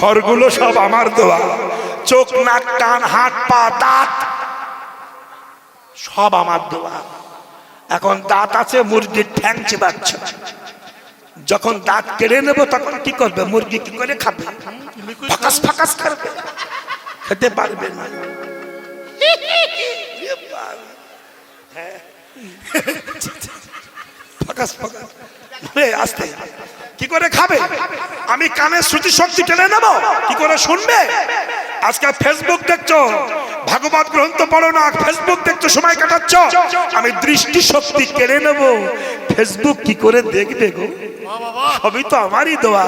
ঘরগুলো সব আমার দোয়া চোখ, নাক, কান, হাত, পা, দাঁত সব আমার দেওয়া। এখন দাঁত আছে, মুরগির ঠ্যাং চেবাচ্ছে। যখন দাঁত কেড়ে নেব, তখন কি করবে? মুরগি কি করে খাবে? ফাকাস ফাকাস করবে। খেতে পারবে না। ফাকাস ফাকাস। আস্তে। কি করে খাবে? আমি কানের শ্রুতি শক্তি টেনে নেব? কি করে শুনবে? আজকে ফেসবুক দেখছ? ভাগবত গ্রন্থ পড়ো না ফেসবুক দেখছ, সময় কাটাচ্ছ? আমি দৃষ্টি শক্তি কেড়ে নেব। ফেসবুক কি করে দেখবে গো? সবই তো আমারই দোয়া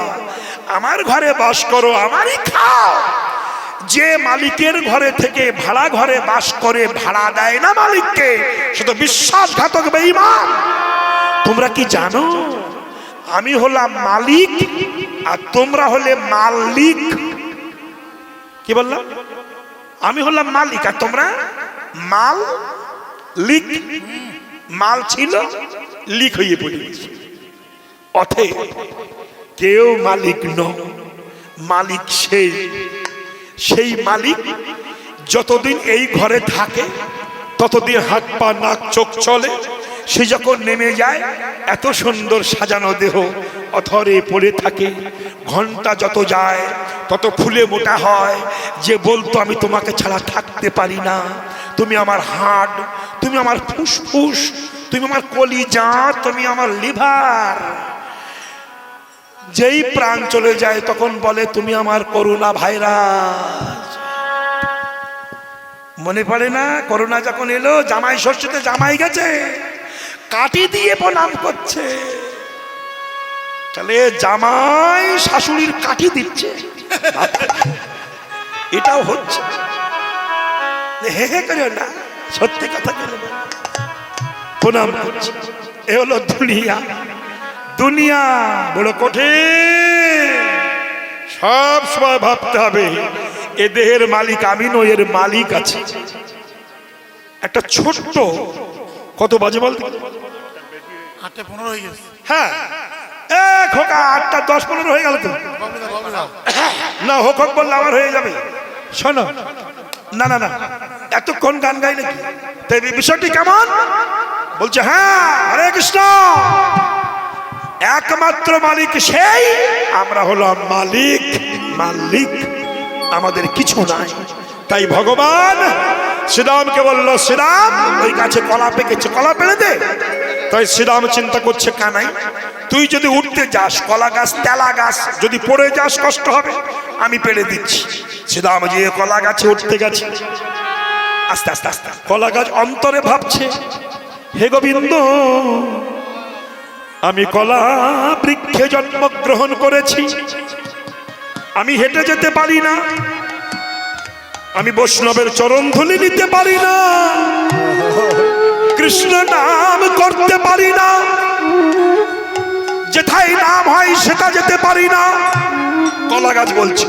আমার ঘরে বাস করো, আমারই খাও। যে মালিকের ঘরে থেকে ভাড়া ঘরে বাস করে, ভাড়া দেয় না মালিককে, সে তো বিশ্বাসঘাতক বেঈমান। তোমরা কি জানো? আমি হলাম মালিক আর তোমরা হলে মালিক। কি বললাম আমি হলাম মালিক, আর তোমরা? মাল লিক মাল ছিল, লিক হয়ে পড়ে। অথে কেউ মালিক ন মালিক সেই। সেই মালিক যতদিন এই ঘরে থাকে, ততদিন হাত পা, নাক, চোখ চলে সে যখন নেমে যায়, এত সুন্দর সাজানো দেহ অথরে পড়ে থাকে। ঘণ্টা যত যায়, তত ফুলে মোটা হয়। যে বলতো, আমি তোমাকে ছাড়া থাকতে পারি না। তুমি আমার হাট তুমি আমার ফুসফুস, তুমি আমার কলি কলিজা, তুমি আমার লিভার। যেই প্রাণ চলে যায়, তখন বলে, তুমি আমার করোনা ভাইরাস মনে পড়ে না? করোনা যখন এলো, জামাই ষষ্ঠীতে জামাই গেছে। কাটি দিয়ে প্রণাম করছে। তাহলে জামাই শাশুড়ির কাটি দিচ্ছে। এটাও হচ্ছে। হে হে করে না, সত্যি কথা প্রণাম করছে। এ হলো দুনিয়া। দুনিয়া বড় কঠিন। সব সময় ভাবতে হবে, এ দেহের মালিক আমি নই এর মালিক আছে। একটা ছোট্ট কত বাজে বল আটটা পনেরো হয়ে গেছে। হ্যাঁ। এ খোকা আটটা দশ পনেরো হয়ে গেল তো। না হোক হোক বললে আমার হয়ে যাবে। শোনো। না না না। এতক্ষণ গান গাই নাকি? তো বিষয়টি কেমন? বলছে হ্যাঁ হরে কৃষ্ণ। একমাত্র মালিক সেই। আমরা হলাম মালিক। মালিক আমাদের কিছু নাই। তাই ভগবান শ্রীরামকে বলল শ্রীরাম ওই গাছে কলা পেকেছে, কলা পেড়ে দে। তাই শ্রীরাম চিন্তা করছে, কানাই, তুই যদি উঠতে যাস, কলা গাছ, তেলা গাছ, যদি পড়ে যাস, কষ্ট হবে, আমি পেড়ে দিচ্ছি। শ্রীরাম যে কলা গাছে উঠতে গেছে, আস্তে আস্তে আস্তে, কলা গাছ অন্তরে ভাবছে, হে গোবিন্দ, আমি কলা বৃক্ষে জন্মগ্রহণ করেছি, আমি হেঁটে যেতে পারি না আমি বৈষ্ণবের চরণ ধুলি নিতে পারি না। কৃষ্ণ নাম করতে পারি না। যেথায় নাম হয় সেটা যেতে পারি না। কলা গাছ বলছে।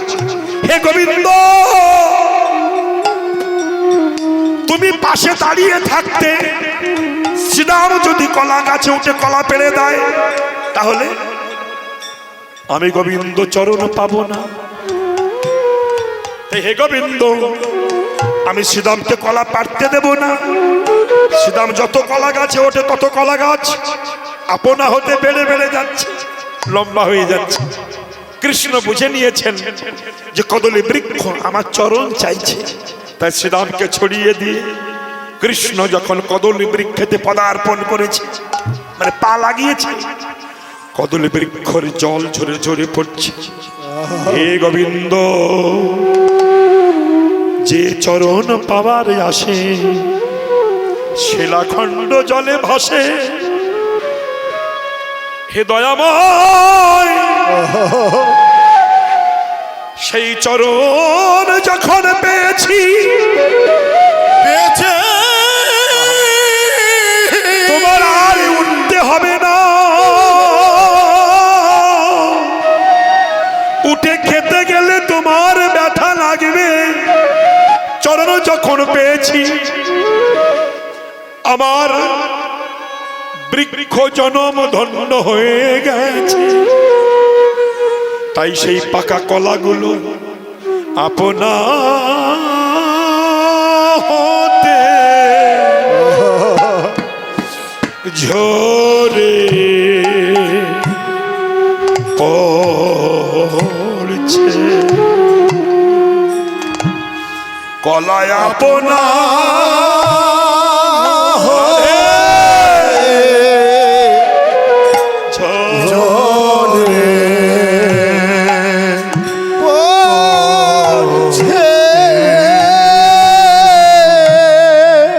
হে গোবিন্দ, তুমি পাশে দাঁড়িয়ে থাকতে শ্রীরাম যদি কলা গাছে উঠে কলা পেড়ে দেয়, তাহলে আমি গোবিন্দ চরণ পাবো না। হে গোবিন্দ, আমি শ্রীরামকে কলা পাড়তে দেব না। শ্রীরাম যত কলা গাছে ওঠে তত কলা গাছ আপনা হতে বেড়ে বেড়ে যাচ্ছে, লম্বা হয়ে যাচ্ছে। কৃষ্ণ বুঝে নিয়েছেন যে কদলী বৃক্ষ আমার চরণ চাইছে। তাই শ্রীরামকে ছড়িয়ে দিয়ে কৃষ্ণ যখন কদলী বৃক্ষেতে পদার্পণ করেছে মানে পা লাগিয়েছে, কদলী বৃক্ষর জল ঝরে ঝরে পড়ছে। হে গোবিন্দ যে চরণ পাওয়ার আসে শিলাখণ্ড জলে ভাসে। হে দয়াময় সেই চরণ যখন পেয়েছি পেয়েছে? পেয়েছি। আমার বৃক্ষ জনম ধন্য হয়ে গেছে। তাই সেই পাকা কলাগুলো আপনা হতে ঝরে পড়ছে। কলায় আপনা।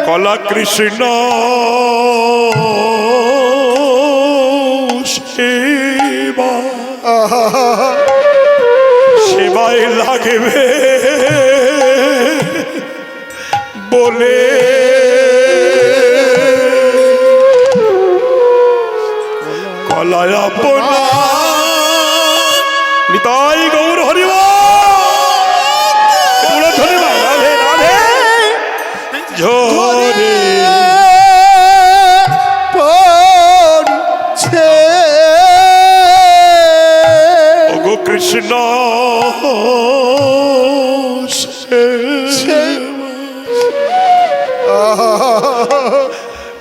কলা কৃষ্ণ সেবা সেবায় লাগবে। বলে। কলায় আপনা নিতাই গৌর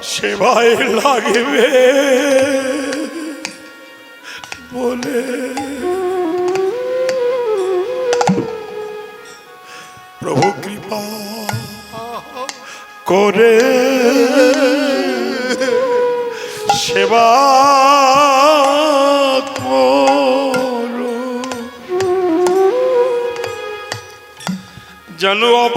সেবায় লাগবে। বলে। প্রভু কৃপা করে সেবা যেন অব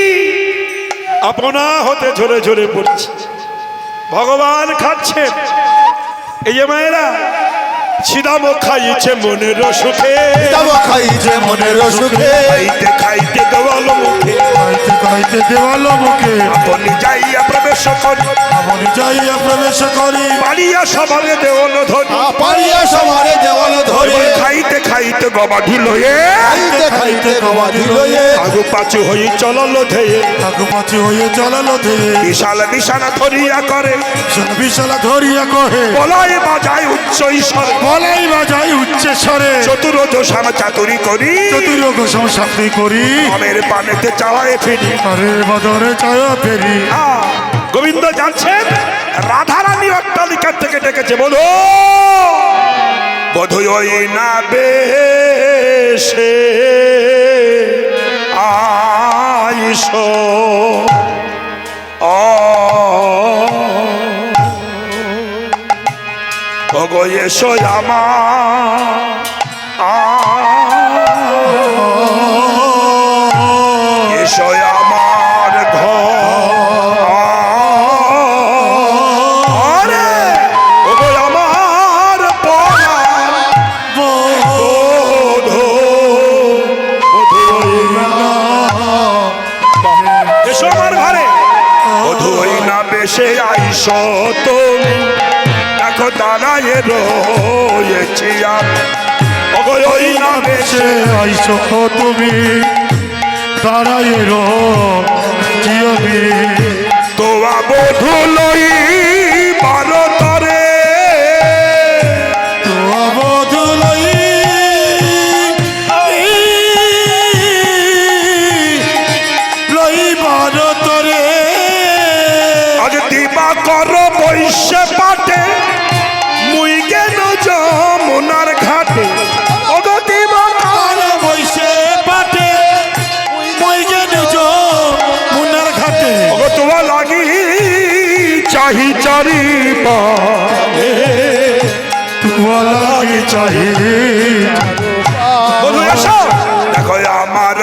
আপনা হতে ঝরে ঝরে পড়ছে। ভগবান খাচ্ছে। এই যে মায়েরা ছিদাম খাইছে মনের সুখে। খাইছে মনের সুখে। খাইতে খাইতে দেওয়াল মুখে। খাইতে খাইতে দেওয়াল মুখে। আপনি যাইয়া প্রবেশ করি আপনি যাইয়া প্রবেশ করি পারিয়া সবারে দেওয়াল ধরি। পারিয়া সবারে দেওয়াল ধরে। খাইতে খাইতে গবাধি লয়ে খাইতে খাইতে গবাদি লয়ে আগু পাচু হই চলল ধেয়ে আগু পাছি হয়ে চলালো ধেয়ে বিশাল বিছানা ধরিয়া করে। বিশালা ধরিয়া কহে বলাই বাজায় উচ্চ ঈশ্বর বলাই বাজাই উচ্চে স্বরে। চতুর্থ সাম চাতুরি করি। চতুর্গ সংসাপ্তি করি। আমের পানেতে চাওয়ায় ফিরি। আরে বদরে চায় ফেরি। আহ, গোবিন্দ জানছেন রাধারানী অট্টালিকার থেকে ডেকেছে বোধ বোধ ওই না বেশে আইস। ওগো এসো আমার দাঁড়ায় রয়েছি আমি ওই না বেশে আইসো তুমি। দাঁড়ায় রো জিয়বি তোয়া বধু লই ভারতরে তো বদলাই লই। ভারতরে আজ দিবা কর বৈশ্য পাটে চাহি চারি লাগে চাহি দেখো আমার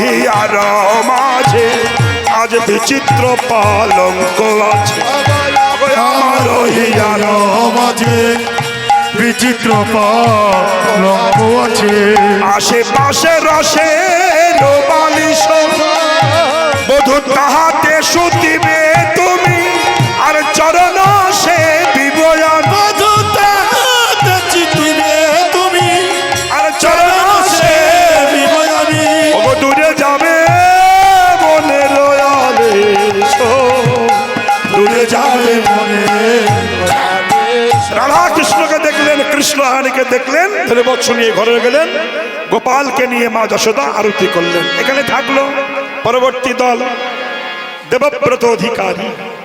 হিয়ার মাঝে আজ বিচিত্র পালঙ্ক আছে। আমার রহিয়ার মাঝে বিচিত্র পালঙ্ক আছে। আশেপাশে রসে বালিশ। বধু তাহাতে সুতিবে দেখলেন দেখলেন, ধরে বৎস নিয়ে ঘরে গেলেন, গোপালকে নিয়ে মা যশোদা আরতি করলেন। এখানে থাকল পরবর্তী দল, দেবব্রত অধিকারী।